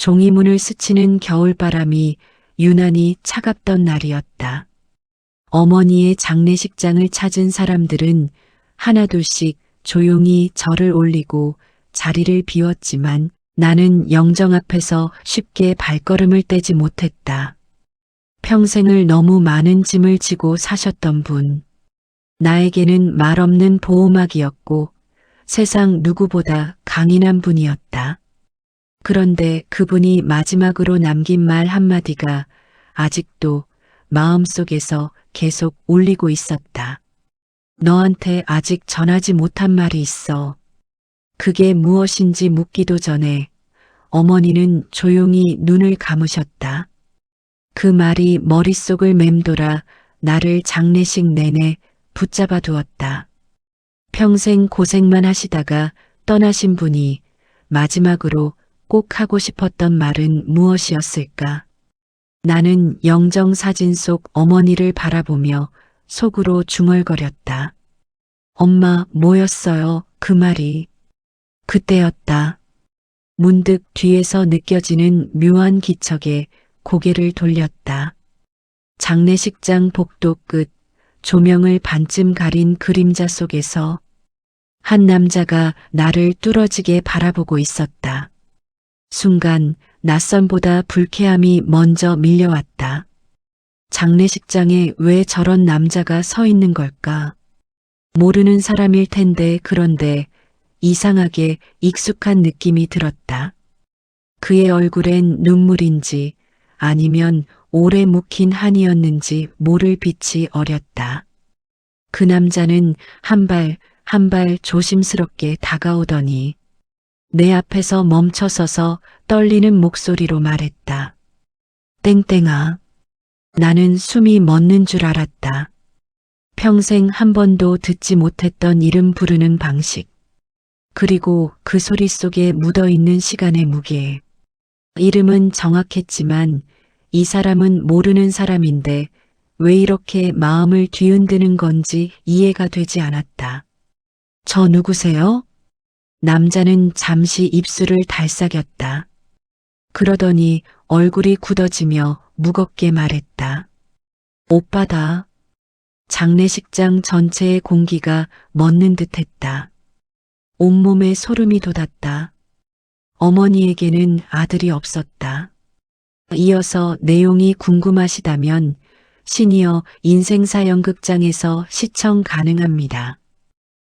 종이문을 스치는 겨울바람이 유난히 차갑던 날이었다. 어머니의 장례식장을 찾은 사람들은 하나둘씩 조용히 절을 올리고 자리를 비웠지만 나는 영정 앞에서 쉽게 발걸음을 떼지 못했다. 평생을 너무 많은 짐을 지고 사셨던 분. 나에게는 말없는 보호막이었고 세상 누구보다 강인한 분이었다. 그런데 그분이 마지막으로 남긴 말 한마디가 아직도 마음속에서 계속 울리고 있었다. 너한테 아직 전하지 못한 말이 있어. 그게 무엇인지 묻기도 전에 어머니는 조용히 눈을 감으셨다. 그 말이 머릿속을 맴돌아 나를 장례식 내내 붙잡아 두었다. 평생 고생만 하시다가 떠나신 분이 마지막으로 꼭 하고 싶었던 말은 무엇이었을까? 나는 영정 사진 속 어머니를 바라보며 속으로 중얼거렸다. 엄마 뭐였어요? 그 말이. 그때였다. 문득 뒤에서 느껴지는 묘한 기척에 고개를 돌렸다. 장례식장 복도 끝 조명을 반쯤 가린 그림자 속에서 한 남자가 나를 뚫어지게 바라보고 있었다. 순간 낯선보다 불쾌함이 먼저 밀려왔다. 장례식장에 왜 저런 남자가 서 있는 걸까? 모르는 사람일 텐데 그런데 이상하게 익숙한 느낌이 들었다. 그의 얼굴엔 눈물인지 아니면 오래 묵힌 한이었는지 모를 빛이 어렸다. 그 남자는 한 발 한 발 조심스럽게 다가오더니 내 앞에서 멈춰서서 떨리는 목소리로 말했다. 땡땡아. 나는 숨이 멎는 줄 알았다. 평생 한 번도 듣지 못했던 이름 부르는 방식. 그리고 그 소리 속에 묻어 있는 시간의 무게. 이름은 정확했지만 이 사람은 모르는 사람인데 왜 이렇게 마음을 뒤흔드는 건지 이해가 되지 않았다. 저 누구세요? 남자는 잠시 입술을 달싹였다. 그러더니 얼굴이 굳어지며 무겁게 말했다. 오빠다. 장례식장 전체의 공기가 멎는 듯 했다. 온몸에 소름이 돋았다. 어머니에게는 아들이 없었다. 이어서 내용이 궁금하시다면 시니어 인생사 연극장에서 시청 가능합니다.